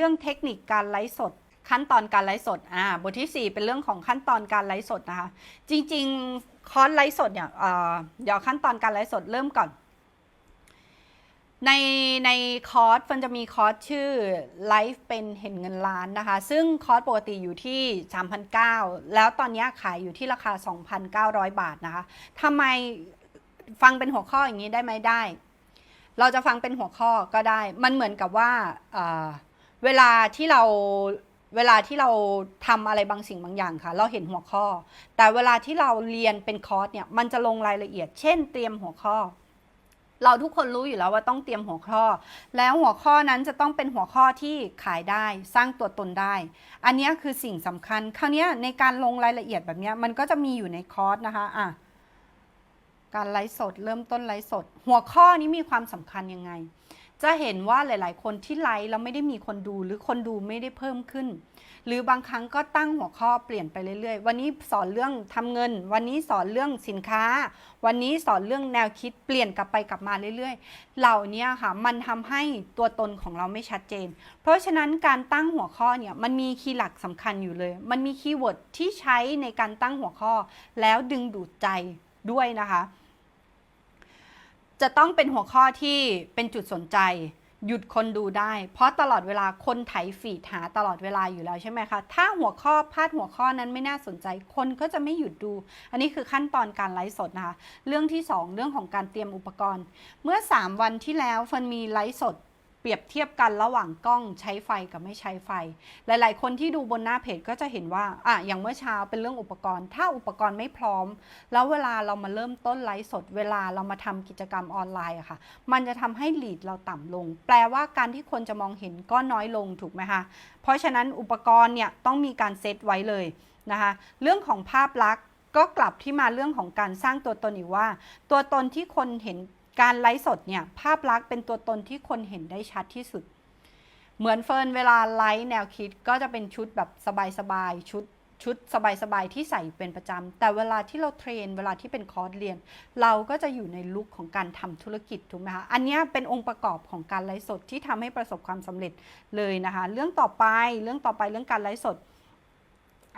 เรื่องเทคนิคการไลฟ์สด ขั้นตอนการไลฟ์สดอ่าบทที่ 4 เป็นเรื่องของขั้นตอนการไลฟ์สดนะคะ จริงๆคอร์สไลฟ์สดเนี่ยเอ่อเดี๋ยวขั้นตอนการไลฟ์สดเริ่มก่อน ในในคอร์สมันจะมีคอร์สชื่อไลฟ์เป็นเห็นเงินล้านนะคะ ซึ่งคอร์สปกติอยู่ที่ 3,900 แล้วตอนนี้ขายอยู่ที่ราคา 2,900 บาทนะคะทำไมฟังเป็นหัวข้ออย่างนี้ได้ไหมได้ เราจะฟังเป็นหัวข้อก็ได้ มันเหมือนกับว่าเอ่อ เวลาที่เราเวลาที่เราทำอะไรบางสิ่งบางอย่างค่ะ เราเห็นหัวข้อ แต่เวลาที่เราเรียนเป็นคอร์สเนี่ยมันจะลงรายละเอียด เช่น เตรียมหัวข้อ เราทุกคนรู้อยู่แล้วว่าต้องเตรียมหัวข้อ แล้วหัวข้อนั้นจะต้องเป็นหัวข้อที่ขายได้สร้างตัวตนได้ อันนี้คือสิ่งสำคัญ คราวนี้ในการลงรายละเอียดแบบนี้มันก็จะมีอยู่ในคอร์สนะคะอะการไลฟ์สด เริ่มต้นไลฟ์สด หัวข้อนี้มีความสำคัญยังไง จะเห็นว่าหลาย ๆ คนที่ไลฟ์แล้วไม่ได้มีคนดูหรือคนดูไม่ได้เพิ่มขึ้น หรือบางครั้งก็ตั้งหัวข้อเปลี่ยนไปเรื่อย ๆ วันนี้สอนเรื่องทำเงิน วันนี้สอนเรื่องสินค้า วันนี้สอนเรื่องแนวคิดเปลี่ยนกลับไปกลับมาเรื่อย ๆ เหล่านี้ค่ะมันทำให้ตัวตนของเราไม่ชัดเจน เพราะฉะนั้นการตั้งหัวข้อเนี่ยมันมีคีย์หลักสำคัญอยู่เลย มันมีคีย์เวิร์ดที่ใช้ในการตั้งหัวข้อ แล้วดึงดูดใจด้วยนะคะ จะต้องเป็นหัวข้อที่เป็นจุดสนใจ หยุดคนดูได้ เพราะตลอดเวลาคนไถฟีดหาตลอดเวลาอยู่แล้วใช่ไหมคะ ถ้าหัวข้อพาดหัวข้อนั้นไม่น่าสนใจ คนก็จะไม่หยุดดู อันนี้คือขั้นตอนการไลฟ์สดนะคะ เรื่องที่ 2 เรื่องของการเตรียมอุปกรณ์ เมื่อ 3 วันที่แล้วเฟิร์นมีไลฟ์สด เปรียบเทียบกันระหว่างกล้องใช้ไฟกับไม่ใช้ไฟ หลาย ๆ คนที่ดูบนหน้าเพจก็จะเห็นว่าอะอย่างเมื่อเช้าเป็นเรื่องอุปกรณ์ ถ้าอุปกรณ์ไม่พร้อม แล้วเวลาเรามาเริ่มต้นไลฟ์สด เวลาเรามาทำกิจกรรมออนไลน์อะค่ะ มันจะทำให้ลีดเราต่ำลง แปลว่าการที่คนจะมองเห็นก็น้อยลงถูกไหมคะ เพราะฉะนั้นอุปกรณ์เนี่ยต้องมีการเซตไว้เลยนะคะ เรื่องของภาพลักษณ์ก็กลับที่มาเรื่องของการสร้างตัวตนอีกว่า ตัวตนที่คนเห็น การไลฟ์สดเนี่ยภาพลักษณ์เป็นตัวตนที่คนเห็นได้ชัดที่สุด เหมือนเฟิร์นเวลาไลฟ์แนวคิดก็จะเป็นชุดแบบสบายๆชุดชุดสบายๆที่ใส่เป็นประจำ แต่เวลาที่เราเทรน เวลาที่เป็นคอร์สเรียน เราก็จะอยู่ในลุคของการทำธุรกิจถูกไหมคะ อันนี้เป็นองค์ประกอบของการไลฟ์สดที่ทำให้ประสบความสำเร็จเลยนะคะ เรื่องต่อไปเรื่องต่อไปเรื่องการไลฟ์สด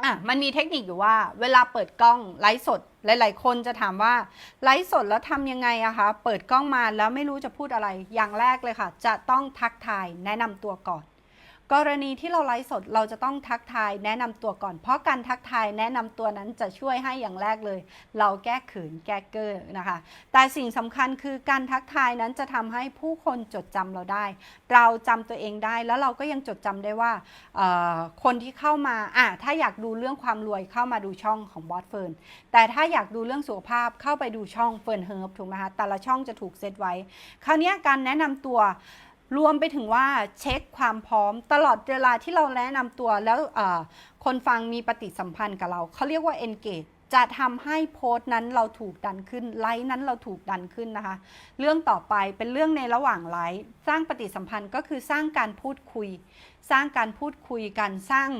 อะมันมีเทคนิคอยู่ว่า เวลาเปิดกล้องไลฟ์สดหลายๆ คนจะถามว่าไลฟ์สดแล้วทำยังไงอะคะเปิดกล้องมาแล้วไม่รู้จะพูดอะไรอย่างแรกเลยค่ะ จะต้องทักทายแนะนำตัวก่อน กรณีที่เราไลฟ์สดเราจะต้องทักทายแนะนำตัวก่อน เพราะการทักทายแนะนำตัวนั้นจะช่วยให้อย่างแรกเลย เราแก้เขินแก้เกอร์นะคะ แต่สิ่งสำคัญคือการทักทายนั้นจะทำให้ผู้คนจดจำเราได้ เราจำตัวเองได้แล้วเราก็ยังจดจำได้ว่าคนที่เข้ามาอะถ้าอยากดูเรื่องความรวยเข้ามาดูช่องของบอสเฟิร์นแต่ถ้าอยากดูเรื่องสุขภาพเข้าไปดูช่องเฟิร์นเฮิร์บถูกไหมคะแต่ละช่องจะถูกเซตไว้ คราวนี้การแนะนำตัว รวมไปถึงว่าเช็คความพร้อมตลอดเวลาที่เราแนะนำตัวแล้วคนฟังมีปฏิสัมพันธ์กับเรา เขาเรียกว่า engage จะทำให้โพสต์นั้นเราถูกดันขึ้นไลฟ์นั้นเราถูกดันขึ้นนะคะ เรื่องต่อไปเป็นเรื่องในระหว่างไลฟ์สร้างปฏิสัมพันธ์ก็คือสร้างการพูดคุย สร้างการพูดคุยกันสร้าง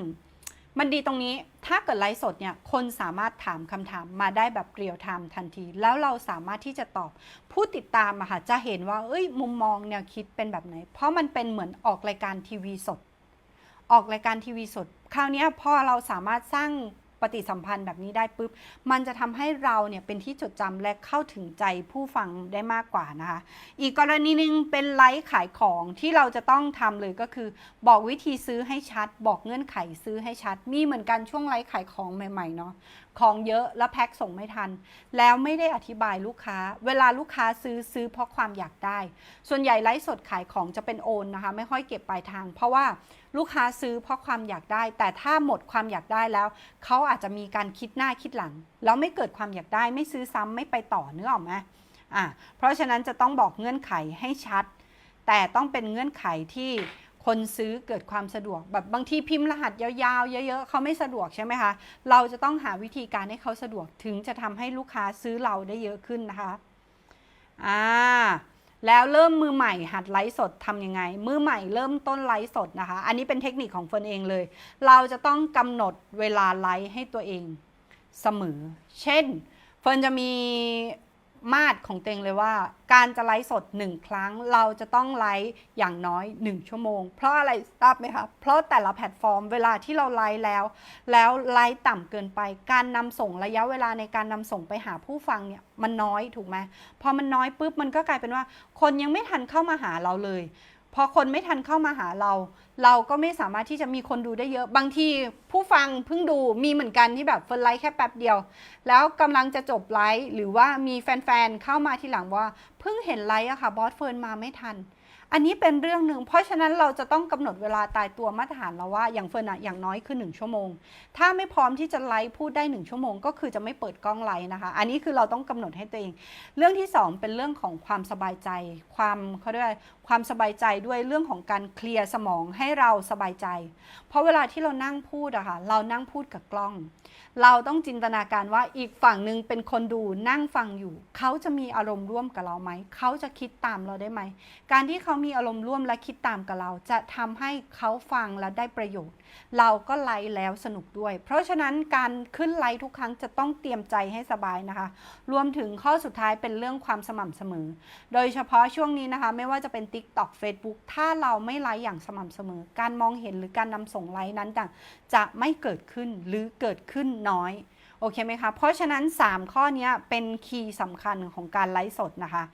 มันดีตรงนี้ถ้าเกิดไลฟ์สดเนี่ยคนสามารถถามคำถามมาได้แบบเรียลไทม์ทันที แล้วเราสามารถที่จะตอบผู้ติดตามอะค่ะจะเห็นว่า เอ้ย มุมมองแนวคิดเป็นแบบไหน เพราะมันเป็นเหมือนออกรายการทีวีสด ออกรายการทีวีสด คราวนี้พอเราสามารถสร้าง ปฏิสัมพันธ์แบบนี้ได้ปุ๊บ มันจะทำให้เราเนี่ยเป็นที่จดจำและเข้าถึงใจผู้ฟังได้มากกว่านะคะ อีกกรณีหนึ่งเป็นไลฟ์ขายของที่เราจะต้องทำเลยก็คือ บอกวิธีซื้อให้ชัด บอกเงื่อนไขซื้อให้ชัด มีเหมือนกันช่วงไลฟ์ขายของใหม่ๆเนาะของเยอะแล้วแพ็คส่งไม่ทัน แล้วไม่ได้อธิบายลูกค้า เวลาลูกค้าซื้อซื้อเพราะความอยากได้ ส่วนใหญ่ไลฟ์สดขายของจะเป็นโอนนะคะ ไม่ค่อยเก็บปลายทาง เพราะว่าลูกค้าซื้อเพราะความอยากได้ แต่ถ้าหมดความอยากได้แล้วเขาอาาจจะมีการคิดหน้าคิดหลัง แล้วไม่เกิดความอยากได้ไม่ซื้อซ้ำไม่ไปต่อเนื้อออกไหมอะเพราะฉะนั้นจะต้องบอกเงื่อนไขให้ชัด แต่ต้องเป็นเงื่อนไขที่คนซื้อเกิดความสะดวกแบบบางทีพิมพ์รหัสยาวๆ เยอะ ๆเขาไม่สะดวกใช่ไหมคะเราจะต้องหาวิธีการให้เขาสะดวกถึงจะทำให้ลูกค้าซื้อเราได้เยอะขึ้นนะคะอ่า แล้วเริ่มมือใหม่หัดไลฟ์สดทำยังไง มือใหม่เริ่มต้นไลฟ์สดนะคะ อันนี้เป็นเทคนิคของเฟิร์นเองเลย เราจะต้องกำหนดเวลาไลฟ์ให้ตัวเองเสมอ เช่น เฟิร์นจะมี มาตรของตัวเองเลยว่า การจะไลฟ์สดหนึ่งครั้ง เราจะต้องไลฟ์อย่างน้อย 1 ชั่วโมง เพราะอะไรทราบไหมคะเพราะแต่ละแพลตฟอร์มเวลาที่เราไลฟ์แล้ว แล้วไลฟ์ต่ำเกินไป การนำส่งระยะเวลาในการนำส่งไปหาผู้ฟังเนี่ยมันน้อยถูกไหมพอมันน้อยปุ๊บมันก็กลายเป็นว่า คนยังไม่ทันเข้ามาหาเราเลย พอคนไม่ทันเข้ามาหาเรา เราก็ไม่สามารถที่จะมีคนดูได้เยอะ บางทีผู้ฟังเพิ่งดูมีเหมือนกันที่แบบเฟิร์นไลฟ์แค่แป๊บเดียว แล้วกำลังจะจบไลฟ์หรือว่ามีแฟนๆเข้ามาทีหลังว่าเพิ่งเห็นไลฟ์อะค่ะบอสเฟิร์นมาไม่ทัน อันนี้เป็นเรื่องหนึ่ง เพราะฉะนั้นเราจะต้องกำหนดเวลาตายตัวมาตรฐานเราว่าอย่างเฟิร์นอะอย่างน้อยคือ 1 ชั่วโมง ถ้าไม่พร้อมที่จะไลฟ์พูดได้ 1 ชั่วโมง ก็คือจะไม่เปิดกล้องไลฟ์นะคะ อันนี้คือเราต้องกำหนดให้ตัวเอง เรื่องที่ 2 เป็นเรื่องของความสบายใจ ความเขาเรียกความสบายใจด้วยเรื่องของการเคลียร์สมองให้เราสบายใจ เพราะเวลาที่เรานั่งพูดอะค่ะเรานั่งพูดกับกล้อง เราต้องจินตนาการว่าอีกฝั่งหนึ่งเป็นคนดูนั่งฟังอยู่ เขาจะมีอารมณ์ร่วมกับเราไหมเขาจะคิดตามเราได้ไหมการที่เขามีอารมณ์ร่วมและคิดตามกับเรา จะทำให้เขาฟังและได้ประโยชน์ เราก็ไลฟ์แล้วสนุกด้วย เพราะฉะนั้นการขึ้นไลฟ์ทุกครั้งจะต้องเตรียมใจให้สบายนะคะ รวมถึงข้อสุดท้ายเป็นเรื่องความสม่ำเสมอ โดยเฉพาะช่วงนี้นะคะ ไม่ว่าจะเป็น TikTok Facebook ถ้าเราไม่ไลฟ์อย่างสม่ำเสมอ การมองเห็นหรือการนำส่งไลฟ์นั้นต่างจะไม่เกิดขึ้นหรือเกิดขึ้นน้อยโอเคไหมคะ เพราะฉะนั้น 3 ข้อนี้เป็นคีย์สำคัญของการไลฟ์สดนะคะ